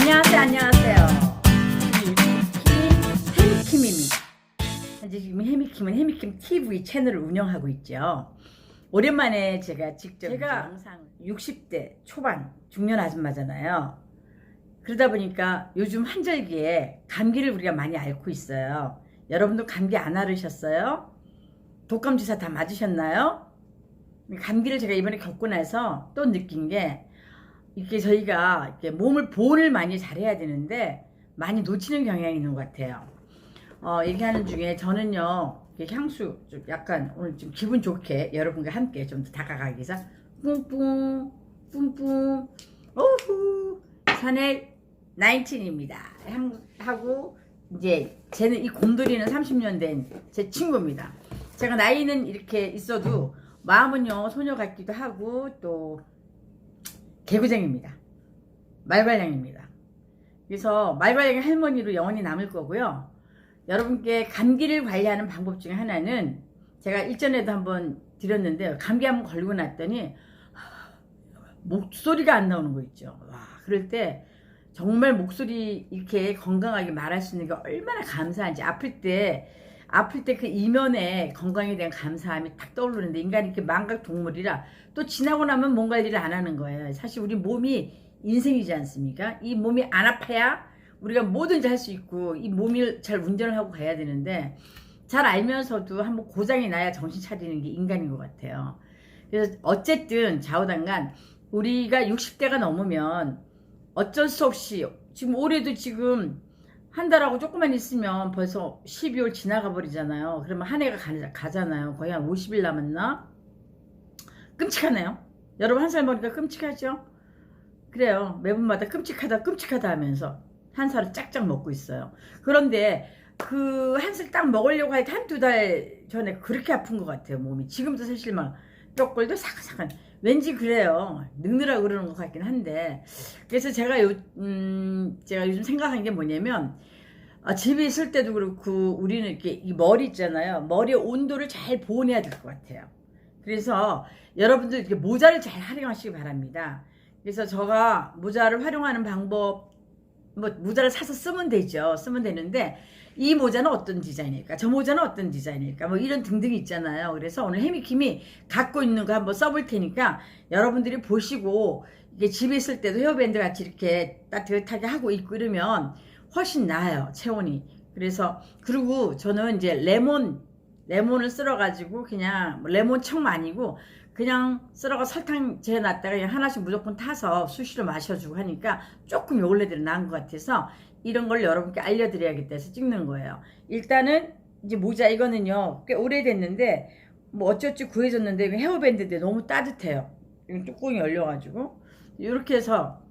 안녕하세요, 안녕하세요. 해미킴입니다. 현재 지금 해미킴은 해미킴 TV 채널을 운영하고 있죠. 오랜만에 제가 직접 제가 영상 60대 초반 중년 아줌마잖아요. 그러다 보니까 요즘 한절기에 감기를 우리가 많이 앓고 있어요. 여러분도 감기 안 앓으셨어요? 독감 주사 다 맞으셨나요? 감기를 제가 이번에 겪고 나서 또 느낀 게 이렇게 저희가 이렇게 몸을 보온을 많이 잘해야 되는데 많이 놓치는 경향이 있는 것 같아요. 어, 얘기하는 중에 저는요 향수 좀 약간 오늘 좀 기분 좋게 여러분과 함께 좀더 다가가기 위해서 뿡뿡 뿡뿡 오후 샤넬 19입니다. 하고 이제 쟤는 이 곰돌이는 30년 된 제 친구입니다. 제가 나이는 이렇게 있어도 마음은요 소녀 같기도 하고 또 개구쟁입니다. 말괄량입니다. 그래서 말괄량이 할머니로 영원히 남을 거고요. 여러분께 감기를 관리하는 방법 중에 하나는 제가 일전에도 한번 드렸는데 감기 한번 걸리고 났더니 목소리가 안 나오는 거 있죠. 와, 그럴 때 정말 목소리 이렇게 건강하게 말할 수 있는 게 얼마나 감사한지 아플 때 아플 때 그 이면에 건강에 대한 감사함이 딱 떠오르는데 인간이 이렇게 망각 동물이라 또 지나고 나면 몸 관리를 안 하는 거예요. 사실 우리 몸이 인생이지 않습니까? 이 몸이 안 아파야 우리가 뭐든지 할 수 있고 이 몸을 잘 운전을 하고 가야 되는데 잘 알면서도 한번 고장이 나야 정신 차리는 게 인간인 것 같아요. 그래서 어쨌든 좌우당간 우리가 60대가 넘으면 어쩔 수 없이 지금 올해도 지금 한 달하고 조금만 있으면 벌써 12월 지나가 버리잖아요. 그러면 한 해가 가, 가잖아요. 거의 한 50일 남았나? 끔찍하네요. 여러분 한 살 먹으니까 끔찍하죠? 그래요. 매분마다 끔찍하다 끔찍하다 하면서 한 살을 짝짝 먹고 있어요. 그런데 그 한 살 딱 먹으려고 할 때 한 두 달 전에 그렇게 아픈 것 같아요. 몸이. 지금도 사실 막 뼈골도 사각사각 왠지 그래요. 늙느라 그러는 것 같긴 한데. 그래서 제가 요, 음, 제가 요즘 생각한 게 뭐냐면, 아, 집에 있을 때도 그렇고, 우리는 이렇게 이 머리 있잖아요. 머리의 온도를 잘 보온해야 될 것 같아요. 그래서 여러분들 이렇게 모자를 잘 활용하시기 바랍니다. 그래서 제가 모자를 활용하는 방법, 뭐, 모자를 사서 쓰면 되죠. 쓰면 되는데, 이 모자는 어떤 디자인일까? 저 모자는 어떤 디자인일까? 뭐 이런 등등이 있잖아요. 그래서 오늘 해미킴이 갖고 있는 거 한번 써볼 테니까 여러분들이 보시고 이게 집에 있을 때도 헤어밴드 같이 이렇게 따뜻하게 하고 있고 이러면 훨씬 나아요. 체온이. 그래서 그리고 저는 이제 레몬 레몬을 쓸어가지고 그냥 뭐 레몬청 아니고 그냥 쓸어가 설탕 재놨다가 그냥 하나씩 무조건 타서 수시로 마셔주고 하니까 조금 요 원래대로 나은 것 같아서 이런 걸 여러분께 알려드려야겠다 해서 찍는 거예요. 일단은 이제 모자 이거는요 꽤 오래됐는데 뭐 어쩌지 구해졌는데 헤어밴드인데 너무 따뜻해요. 이건 뚜껑이 열려가지고 이렇게 해서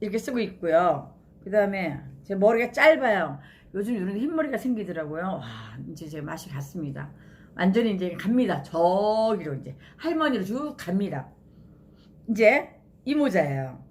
이렇게 쓰고 있고요. 그 다음에 제 머리가 짧아요. 요즘 이런 흰머리가 생기더라고요. 와 이제 제 맛이 갔습니다. 완전히 이제 갑니다. 저기로 이제 할머니로 쭉 갑니다. 이제 이 모자예요.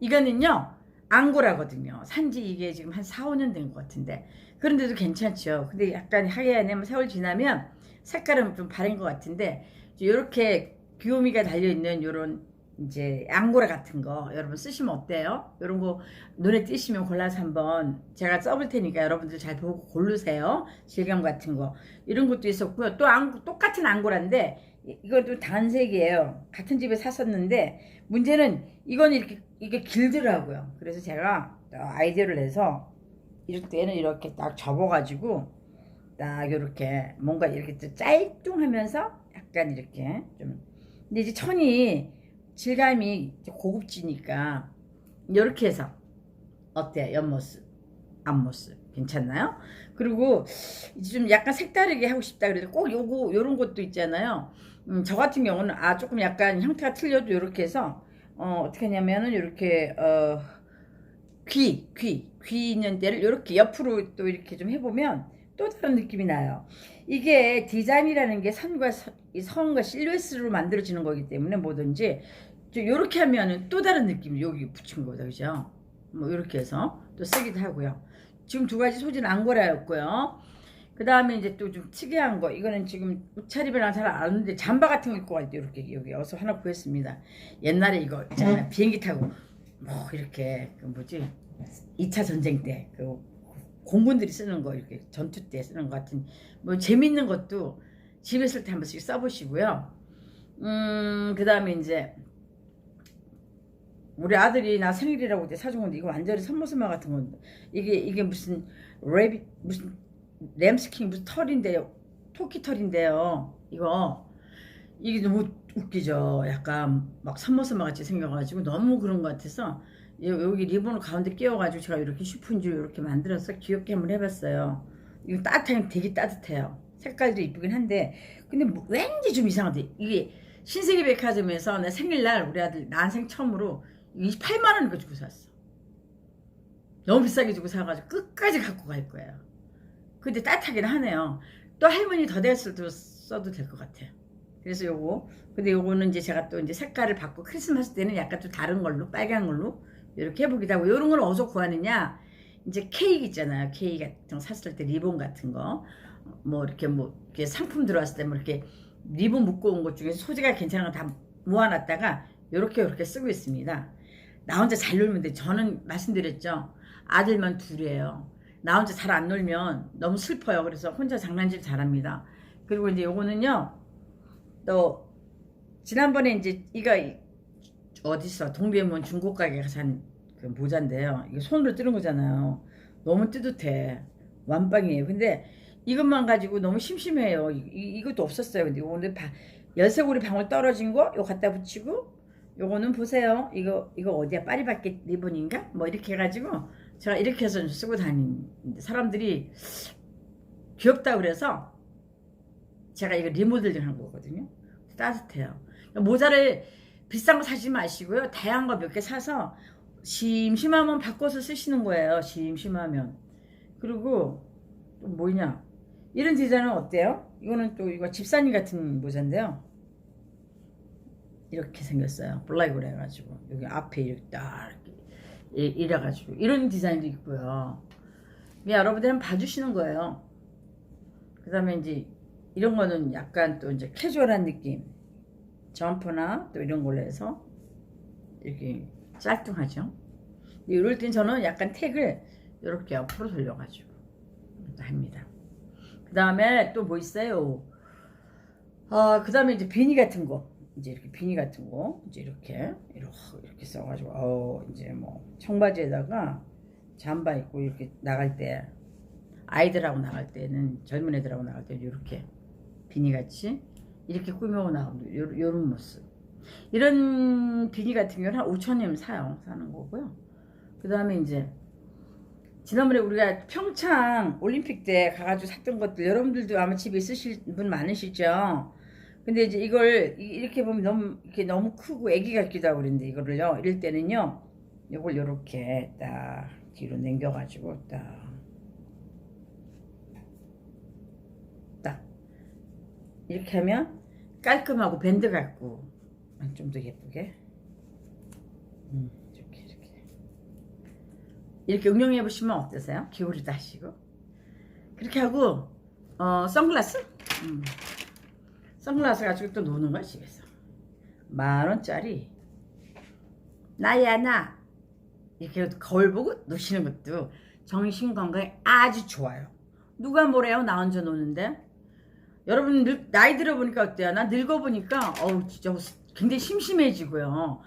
이거는요. 앙고라거든요. 산지 이게 지금 한 4, 5년 된 것 같은데. 그런데도 괜찮죠. 근데 약간 하얘야면 세월 지나면 색깔은 좀 바른 것 같은데, 이렇게 귀요미가 달려있는 요런 이제 앙고라 같은 거 여러분 쓰시면 어때요? 이런 거 눈에 띄시면 골라서 한번 제가 써볼 테니까 여러분들 잘 보고 고르세요. 질감 같은 거 이런 것도 있었고요. 또 앙, 똑같은 앙고라인데 이것도 단색이에요. 같은 집에 샀었는데 문제는 이건 이렇게 이게 길더라고요. 그래서 제가 아이디어를 내서 이럴 때는 이렇게 딱 접어가지고 딱 이렇게 뭔가 이렇게 또 짤뚱하면서 약간 이렇게 좀 근데 이제 천이 질감이 고급지니까 이렇게 해서 어때요? 옆모습, 앞모습 괜찮나요? 그리고 이제 좀 약간 색다르게 하고 싶다 그래도 꼭 요거 요런 것도 있잖아요. 음, 저 같은 경우는 아 조금 약간 형태가 틀려도 이렇게 해서 어, 어떻게 하냐면은 이렇게 어, 귀, 귀, 귀 있는 데를 이렇게 옆으로 또 이렇게 좀 해보면 또 다른 느낌이 나요. 이게 디자인이라는 게 선과 선과 실루엣으로 만들어지는 거기 때문에 뭐든지 이렇게 하면은 또 다른 느낌이 여기 붙인 거다, 그죠? 뭐 이렇게 해서 또 쓰기도 하고요. 지금 두 가지 소지는 앙고라였고요. 그 다음에 이제 또 좀 특이한 거 이거는 지금 옷차림이랑 잘안 오는데 잠바 같은 거 입고 갈 때 이렇게 여기 어서 하나 구했습니다. 옛날에 이거 있잖아 요. 비행기 타고 뭐 이렇게 그 뭐지 2차 전쟁 때 그 공군들이 쓰는 거 이렇게 전투 때 쓰는 것 같은 뭐 재밌는 것도 집에 있을 때 한 번씩 써보시고요. 음 그 다음에 이제 우리 아들이 나 생일이라고 이제 사준 건데 이거 완전히 선모스마 같은 건데 이게 이게 무슨 래비 무슨 램스킹 무슨 털인데요? 토끼 털인데요. 이거. 이게 너무 웃기죠. 약간 막 선모스마 같이 생겨가지고 너무 그런 것 같아서 여- 여기 리본을 가운데 끼워가지고 제가 이렇게 슈프인 줄 이렇게 만들어서 귀엽게 한번 해봤어요. 이거 따뜻하니 되게 따뜻해요. 색깔도 이쁘긴 한데 근데 뭐 왠지 좀 이상하대. 이게 신세계 백화점에서 내 생일날 우리 아들 난생 처음으로 28만 원 주고 샀어. 너무 비싸게 주고 사가지고 끝까지 갖고 갈 거예요. 근데 따뜻하긴 하네요. 또 할머니 더 됐을 때 써도 될 것 같아요. 그래서 요거 근데 요거는 이제 제가 또 이제 색깔을 바꾸고 크리스마스 때는 약간 또 다른 걸로 빨간 걸로 이렇게 해보기도 하고 요런 걸 어디서 구하느냐 이제 케이크 있잖아요. 케이크 같은 거 샀을 때 리본 같은 거 뭐 이렇게 뭐 이렇게 상품 들어왔을 때 뭐 이렇게 리본 묶어 온 것 중에서 소재가 괜찮은 거 다 모아놨다가 요렇게 요렇게 쓰고 있습니다. 나 혼자 잘 놀면 돼. 저는 말씀드렸죠. 아들만 둘이에요. 나 혼자 잘 안 놀면 너무 슬퍼요. 그래서 혼자 장난질 잘합니다. 그리고 이제 요거는요. 또 지난번에 이제 이거 어디서 동대문 중고 가게 가서 산그 모자인데요. 이거 손으로 뜨는 거잖아요. 너무 뜨뜻해. 완빵이에요. 근데 이것만 가지고 너무 심심해요. 이, 이- 이것도 없었어요. 근데 오늘 바, 열쇠고리 방울 떨어진 거 이거 갖다 붙이고 요거는 보세요. 이거 이거 어디야? 파리바켓 리본인가? 뭐 이렇게 해가지고 제가 이렇게 해서 쓰고 다니는데 사람들이 귀엽다 그래서 제가 이거 리모델링 한 거거든요. 따뜻해요. 모자를 비싼 거 사지 마시고요. 다양한 거 몇 개 사서 심심하면 바꿔서 쓰시는 거예요. 심심하면. 그리고 또 뭐냐? 이런 디자인은 어때요? 이거는 또 이거 집사님 같은 모자인데요. 이렇게 생겼어요. 블랙으로 해가지고 여기 앞에 이렇게 딱 이- 이래가지고 이런 디자인도 있고요. 이 여러분들은 봐주시는 거예요. 그 다음에 이제 이런 거는 약간 또 이제 캐주얼한 느낌, 점퍼나 또 이런 걸로 해서 이렇게 짤뚱하죠. 이럴 땐 저는 약간 택을 이렇게 옆으로 돌려가지고 합니다. 그 다음에 또 뭐 있어요? 아, 그 다음에 이제 비니 같은 거. 이제 이렇게 비니 같은 거. 이제 이렇게, 이렇게, 이렇게 써가지고, 어, 이제 뭐, 청바지에다가 잠바 입고 이렇게 나갈 때, 아이들하고 나갈 때는, 젊은 애들하고 나갈 때는 이렇게 비니 같이 이렇게 꾸며고 나오는 요, 요런 모습. 이런 비니 같은 경우는 한 5천원이면 사요. 사는 거고요. 그 다음에 이제, 지난번에 우리가 평창 올림픽 때 가가지고 샀던 것들 여러분들도 아마 집에 있으실 분 많으시죠? 근데 이제 이걸 이- 이렇게 보면 너무 이렇게 너무 크고 애기 같기도 하고 그랬는데 이거를요. 이럴 때는요 이걸 요렇게 딱 뒤로 당겨가지고 딱 딱. 이렇게 하면 깔끔하고 밴드 같고. 좀 더 예쁘게. 음, 이렇게 이렇게. 이렇게 응용해 보시면 어떠세요? 기울이도 하시고. 그렇게 하고 어 선글라스? 음. 선글라스 가지고 또 노는 거야 집에서. 만 원짜리. 나야 나. 이렇게 거울 보고 노시는 것도 정신 건강에 아주 좋아요. 누가 뭐래요? 나 혼자 노는데? 여러분 늙, 나이 들어보니까 어때요? 나 늙어보니까 어우 진짜 굉장히 심심해지고요.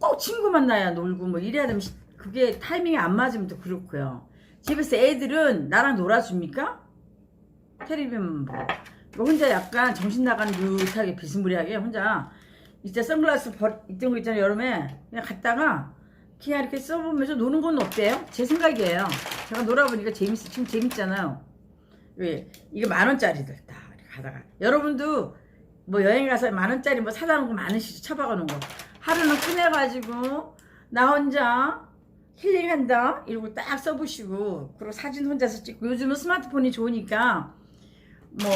꼭 친구 만나야 놀고 뭐 이래야 되면 시- 그게 타이밍이 안 맞으면 또 그렇고요. 집에서 애들은 나랑 놀아줍니까? 텔레비전 보고 뭐 혼자 약간 정신 나간 듯하게 비스무리하게 혼자 이때 선글라스 버, 있던 거 있잖아요 여름에. 그냥 갔다가 그냥 이렇게 써보면서 노는 건 어때요? 제 생각이에요. 제가 놀아보니까 재밌어 지금 재밌잖아요. 왜? 이게 만 원짜리들 다 가다가. 여러분도 뭐 여행 가서 만 원짜리 뭐 사다 놓은 거 많으시죠? 처박아 놓은 거. 하루는 꺼내가지고 나 혼자 힐링한다? 이러고 딱 써보시고. 그리고 사진 혼자서 찍고. 요즘은 스마트폰이 좋으니까 뭐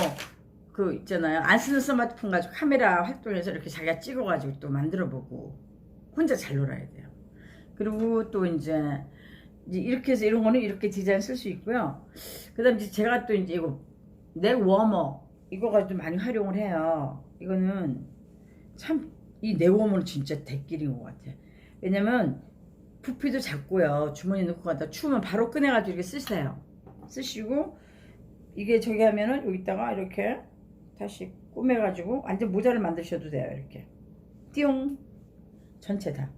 그 있잖아요. 안 쓰는 스마트폰 가지고 카메라 활동해서 이렇게 자기가 찍어가지고 또 만들어보고 혼자 잘 놀아야 돼요. 그리고 또 이제 이렇게 해서 이런 거는 이렇게 디자인 쓸 수 있고요. 그다음 이제 제가 또 이제 이거 넥 워머 이거 가지고 많이 활용을 해요. 이거는 참이넥 워머는 진짜 대길인 것 같아 왜냐면 부피도 작고요. 주머니 넣고 가다 추우면 바로 꺼내가지고 이렇게 쓰세요. 쓰시고 이게 저기 하면은 여기다가 이렇게 다시 꼬매가지고 완전 모자를 만드셔도 돼요. 이렇게 띠용 전체 다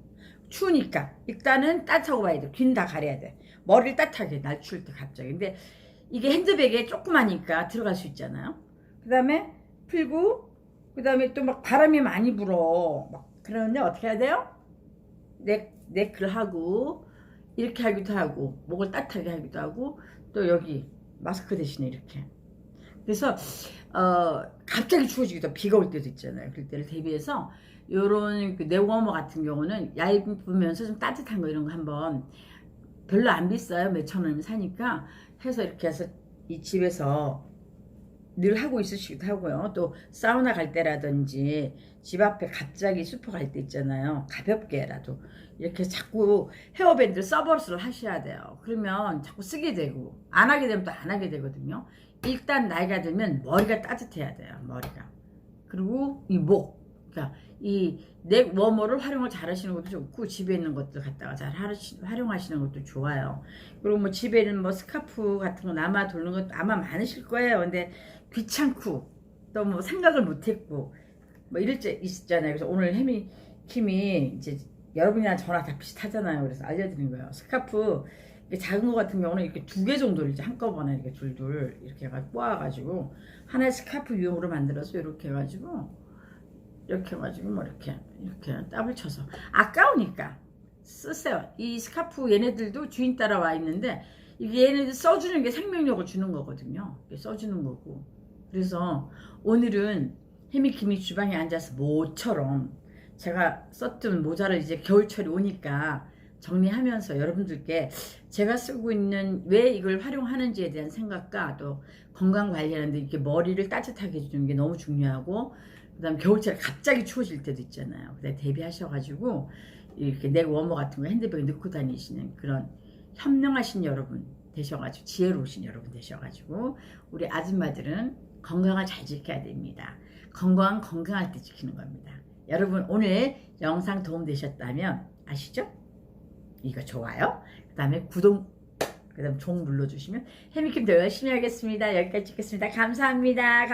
추우니까 일단은 따뜻하고 봐야 돼. 귀는 다 가려야 돼. 머리를 따뜻하게 날 추울 때 갑자기. 근데 이게 핸드백에 조그마니까 들어갈 수 있잖아요. 그 다음에 풀고 그 다음에 또 막 바람이 많이 불어. 막 그러는데 어떻게 해야 돼요? 넥, 네크를 하고 이렇게 하기도 하고 목을 따뜻하게 하기도 하고 또 여기 마스크 대신에 이렇게 그래서 어 갑자기 추워지기도 비가 올 때도 있잖아요. 그럴 때를 대비해서 요런 그 네워머 같은 경우는 얇으면서 좀 따뜻한 거 이런 거 한번 별로 안 비싸요. 몇천 원이면 사니까. 해서 이렇게 해서 이 집에서 늘 하고 있으시기도 하고요. 또 사우나 갈 때라든지 집 앞에 갑자기 슈퍼 갈 때 있잖아요. 가볍게라도 이렇게 자꾸 헤어밴드 서버스를 하셔야 돼요. 그러면 자꾸 쓰게 되고 안 하게 되면 또 안 하게 되거든요. 일단 나이가 들면 머리가 따뜻해야 돼요. 머리가. 그리고 이 목. 그러니까 이넥 워머를 활용을 잘 하시는 것도 좋고 집에 있는 것들 갖다가 잘 하시- 활용하시는 것도 좋아요. 그리고 뭐 집에 있는 뭐 스카프 같은 거 남아 도는 것도 아마 많으실 거예요. 근데 귀찮고 또 뭐 생각을 못했고 뭐 이럴 때 있잖아요. 그래서 오늘 혜미 킴이 이제 여러분이랑 저랑 다 비슷하잖아요. 그래서 알려드린 거예요. 스카프 작은 거 같은 경우는 이렇게 두 개 정도를 이제 한꺼번에 이렇게 둘둘 이렇게 해가지고 꼬아가지고 하나의 스카프 유형으로 만들어서 이렇게 해가지고 이렇게 해가지고 뭐 이렇게 이렇게 따블 쳐서 아까우니까 쓰세요. 이 스카프 얘네들도 주인 따라 와 있는데 이게 얘네들 써주는 게 생명력을 주는 거거든요. 써주는 거고. 그래서 오늘은 해미킴이 주방에 앉아서 모처럼 제가 썼던 모자를 이제 겨울철이 오니까 정리하면서 여러분들께 제가 쓰고 있는 왜 이걸 활용하는지에 대한 생각과 또 건강 관리하는데 이렇게 머리를 따뜻하게 해주는 게 너무 중요하고 그다음 겨울철에 갑자기 추워질 때도 있잖아요. 그때 대비하셔가지고 이렇게 넥 워머 같은 거 핸드백에 넣고 다니시는 그런 현명하신 여러분 되셔가지고 지혜로우신 여러분 되셔가지고 우리 아줌마들은 건강을 잘 지켜야 됩니다. 건강은 건강할 때 지키는 겁니다. 여러분 오늘 영상 도움되셨다면 아시죠? 이거 좋아요. 그 다음에 구독 그 다음 종 눌러주시면 해미킴 더 열심히 하겠습니다. 여기까지 찍겠습니다. 감사합니다.